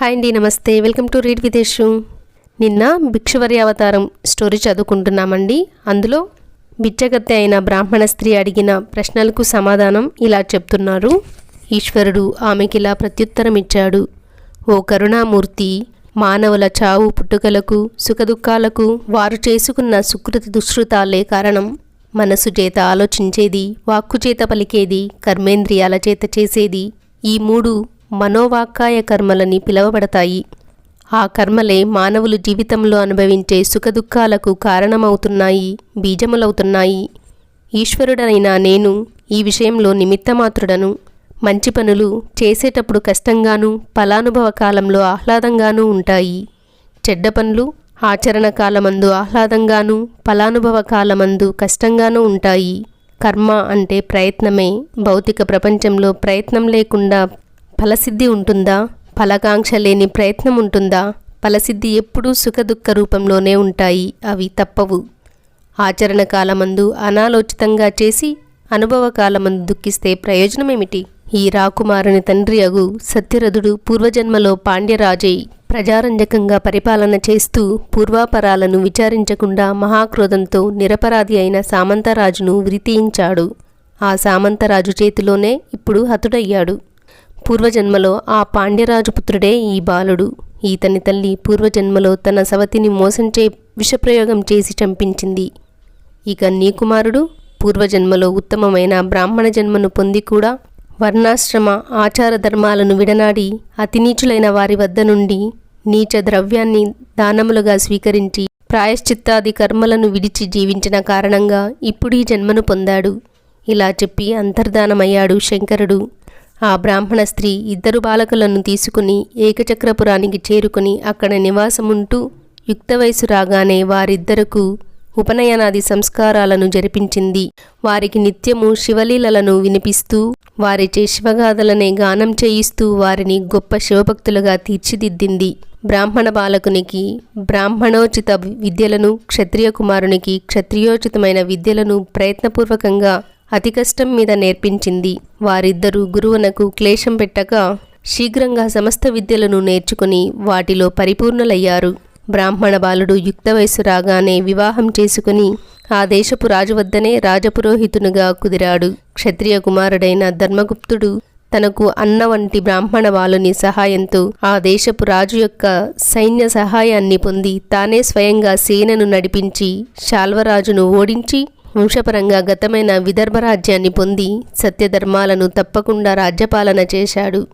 Hi అండి నమస్తే. Welcome to రీడ్ విదేశు. నిన్న భిక్షువరి అవతారం స్టోరీ చదువుకుంటున్నామండి. అందులో బిచ్చగత్తె అయిన బ్రాహ్మణ స్త్రీ అడిగిన ప్రశ్నలకు సమాధానం ఇలా చెప్తున్నారు. ఈశ్వరుడు ఆమెకి ఇలా ప్రత్యుత్తరం ఇచ్చాడు ఓ కరుణామూర్తి మానవుల చావు పుట్టుకలకు సుఖదుఖాలకు వారు చేసుకున్న సుకృతి దుష్కృతాలే కారణం. మనసు చేత ఆలోచించేది వాక్కు చేత పలికేది కర్మేంద్రియాల చేత చేసేది. ఈ మూడు మనోవాక్కాయ కర్మలని పిలువబడతాయి. ఆ కర్మలే మానవులు జీవితంలో అనుభవించే సుఖదుఖాలకు కారణమవుతున్నాయి బీజములవుతున్నాయి. ఈశ్వరుడనైన నేను ఈ విషయంలో నిమిత్తమాత్రుడను. మంచి పనులు చేసేటప్పుడు కష్టంగాను ఫలానుభవ కాలంలో ఆహ్లాదంగానూ ఉంటాయి. చెడ్డ పనులు ఆచరణ కాలమందు ఆహ్లాదంగానూ ఫలానుభవ కాలమందు కష్టంగానూ ఉంటాయి. కర్మ అంటే ప్రయత్నమే. భౌతిక ప్రపంచంలో ప్రయత్నం లేకుండా ఫలసిద్ధి ఉంటుందా? ఫలకాంక్ష లేని ప్రయత్నం ఉంటుందా? ఫలసిద్ధి ఎప్పుడూ సుఖదుఖ రూపంలోనే ఉంటాయి అవి తప్పవు. ఆచరణ కాలమందు అనాలోచితంగా చేసి అనుభవ కాలమందు దుఃఖిస్తే ప్రయోజనమేమిటి? ఈ రాకుమారుని తండ్రి అగు సత్యరథుడు పూర్వజన్మలో పాండ్యరాజై ప్రజారంజకంగా పరిపాలన చేస్తూ పూర్వాపరాలను విచారించకుండా మహాక్రోధంతో నిరపరాధి అయిన సామంతరాజును విరితీయించాడు. ఆ సామంతరాజు చేతిలోనే ఇప్పుడు హతుడయ్యాడు. పూర్వజన్మలో ఆ పాండ్యరాజు పుత్రుడే ఈ బాలుడు. ఈతని తల్లి పూర్వజన్మలో తన సవతిని మోసంచే విషప్రయోగం చేసి చంపించింది. ఇక నీ కుమారుడు పూర్వజన్మలో ఉత్తమమైన బ్రాహ్మణ జన్మను పొంది కూడా వర్ణాశ్రమ ఆచార ధర్మాలను విడనాడి అతినీచులైన వారి వద్ద నుండి నీచ ద్రవ్యాన్ని దానములుగా స్వీకరించి ప్రాయశ్చిత్తాది కర్మలను విడిచి జీవించిన కారణంగా ఇప్పుడు ఈ జన్మను పొందాడు. ఇలా చెప్పి అంతర్ధానమయ్యాడు శంకరుడు. ఆ బ్రాహ్మణ స్త్రీ ఇద్దరు బాలకులను తీసుకుని ఏకచక్రపురానికి చేరుకుని అక్కడ నివాసముంటూ యుక్త వయసు రాగానే వారిద్దరకు ఉపనయనాది సంస్కారాలను జరిపించింది. వారికి నిత్యము శివలీలలను వినిపిస్తూ వారిచే శివగాథలనే గానం చేయిస్తూ వారిని గొప్ప శివభక్తులుగా తీర్చిదిద్దింది. బ్రాహ్మణ బాలకునికి బ్రాహ్మణోచిత విద్యలను క్షత్రియ కుమారునికి క్షత్రియోచితమైన విద్యలను ప్రయత్నపూర్వకంగా అతి కష్టం మీద నేర్పించింది. వారిద్దరూ గురువునకు క్లేశం పెట్టక శీఘ్రంగా సమస్త విద్యలను నేర్చుకుని వాటిలో పరిపూర్ణులయ్యారు. బ్రాహ్మణ బాలుడు యుక్త వయసు రాగానే వివాహం చేసుకుని ఆ దేశపు రాజు వద్దనే రాజపురోహితునిగా కుదిరాడు. క్షత్రియ కుమారుడైన ధర్మగుప్తుడు తనకు అన్న వంటి బ్రాహ్మణ బాలుని సహాయంతో ఆ దేశపు రాజు యొక్క సైన్య సహాయాన్ని పొంది తానే స్వయంగా సేనను నడిపించి శాల్వరాజును ఓడించి వంశపరంగా గతమైన విదర్భ రాజ్యాన్ని పొంది సత్యధర్మాలను తప్పకుండా రాజ్యపాలన చేశాడు.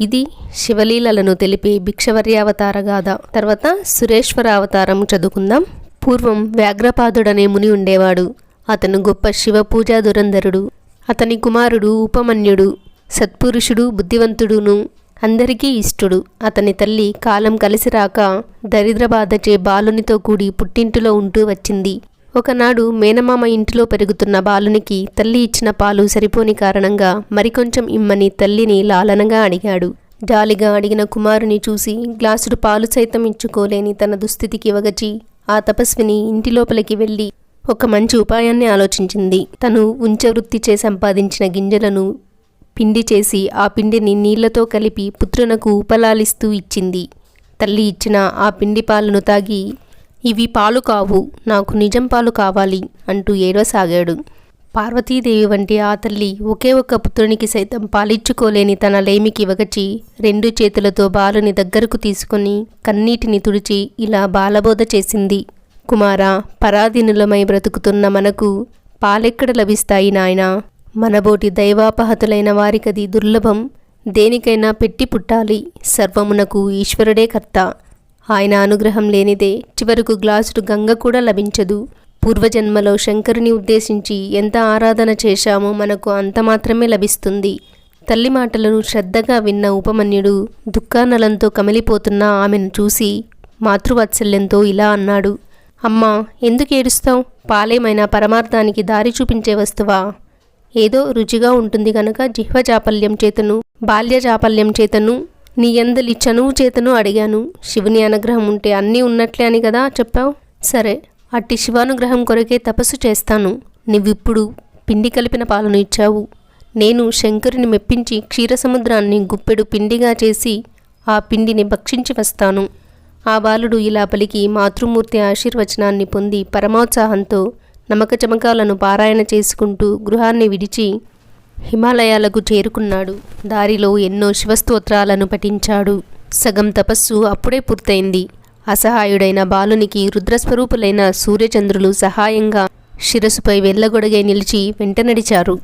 ఇది శివలీలలను తెలిపే భిక్షవర్యావతార గాథ తర్వాత సురేశ్వర అవతారం చదువుకుందాం. పూర్వం వ్యాఘ్రపాదుడనే ముని ఉండేవాడు. అతను గొప్ప శివ పూజా దురంధరుడు. అతని కుమారుడు ఉపమన్యుడు. సత్పురుషుడు బుద్ధివంతుడును అందరికీ ఇష్టుడు. అతని తల్లి కాలం కలిసి రాక దరిద్రబాధచే బాలునితో కూడి పుట్టింటిలో ఉంటూ వచ్చింది. ఒకనాడు మేనమామ ఇంటిలో పెరుగుతున్న బాలునికి తల్లి ఇచ్చిన పాలు సరిపోని కారణంగా మరికొంచెం ఇమ్మని తల్లిని లాలనగా అడిగాడు. జాలిగా అడిగిన కుమారుని చూసి గ్లాసుడు పాలు సైతం ఇచ్చుకోలేని తన దుస్థితికి వగచి ఆ తపస్విని ఇంటి లోపలికి వెళ్ళి ఒక మంచి ఉపాయాన్ని ఆలోచించింది. తను ఉంచవృత్తిచే సంపాదించిన గింజలను పిండి చేసి ఆ పిండిని నీళ్ళతో కలిపి పుత్రునకు ఉపలాలిస్తూ ఇచ్చింది. తల్లి ఇచ్చిన ఆ పిండి పాలను తాగి ఇవి పాలు కావు నాకు నిజం పాలు కావాలి అంటూ ఏడవసాగాడు. పార్వతీదేవి వంటి ఆ తల్లి ఒకే ఒక్క పుత్రునికి సైతం పాలిచ్చుకోలేని తన లేమికి వగచి రెండు చేతులతో బాలుని దగ్గరకు తీసుకొని కన్నీటిని తుడిచి ఇలా బాలబోధ చేసింది. కుమారా పరాధీనులమై బ్రతుకుతున్న మనకు పాలెక్కడ లభిస్తాయి నాయనా? మనబోటి దైవాపహతులైన వారికది దుర్లభం. దేనికైనా పెట్టి పుట్టాలి. సర్వమునకు ఈశ్వరుడే కర్త. ఆయన అనుగ్రహం లేనిదే చివరకు గ్లాసుడు గంగ కూడా లభించదు. పూర్వజన్మలో శంకరుని ఉద్దేశించి ఎంత ఆరాధన చేశామో మనకు అంత మాత్రమే లభిస్తుంది. తల్లి మాటలను శ్రద్ధగా విన్న ఉపమన్యుడు దుఃఖానలంతో కమిలిపోతున్న ఆమెను చూసి మాతృవాత్సల్యంతో ఇలా అన్నాడు. అమ్మా ఎందుకు ఏడుస్తావు? పాలేమైనా పరమార్థానికి దారి చూపించే వస్తువా? ఏదో రుచిగా ఉంటుంది గనక జిహ్వ చాపల్యం చేతను బాల్య చాపల్యం చేతను నీ ఎందలి చనువు చేతను అడిగాను. శివుని అనుగ్రహం ఉంటే అన్నీ ఉన్నట్లే అని కదా చెప్పావు? సరే అట్టి శివానుగ్రహం కొరకే తపస్సు చేస్తాను. నువ్విప్పుడు పిండి కలిపిన పాలను ఇచ్చావు. నేను శంకరుని మెప్పించి క్షీరసముద్రాన్ని గుప్పెడు పిండిగా చేసి ఆ పిండిని భక్షించి వస్తాను. ఆ బాలుడు ఇలా పలికి మాతృమూర్తి ఆశీర్వచనాన్ని పొంది పరమోత్సాహంతో నమక చమకాలను పారాయణ చేసుకుంటూ గృహాన్ని విడిచి హిమాలయాలకు చేరుకున్నాడు. దారిలో ఎన్నో శివస్తోత్రాలను పఠించాడు. సగం తపస్సు అప్పుడే పూర్తయింది. అసహాయుడైన బాలునికి రుద్రస్వరూపులైన సూర్యచంద్రులు సహాయంగా శిరస్సుపై వెళ్ళగొడగే నిలిచి వెంట నడిచారు.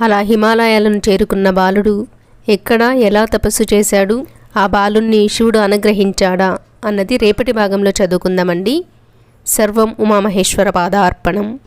అలా హిమాలయాలను చేరుకున్న బాలుడు ఎక్కడా ఎలా తపస్సు చేశాడు? ఆ బాలుణ్ణి శివుడు అనుగ్రహించాడా? అన్నది రేపటి భాగంలో చదువుకుందామండి. సర్వం ఉమామహేశ్వర పాదార్పణం.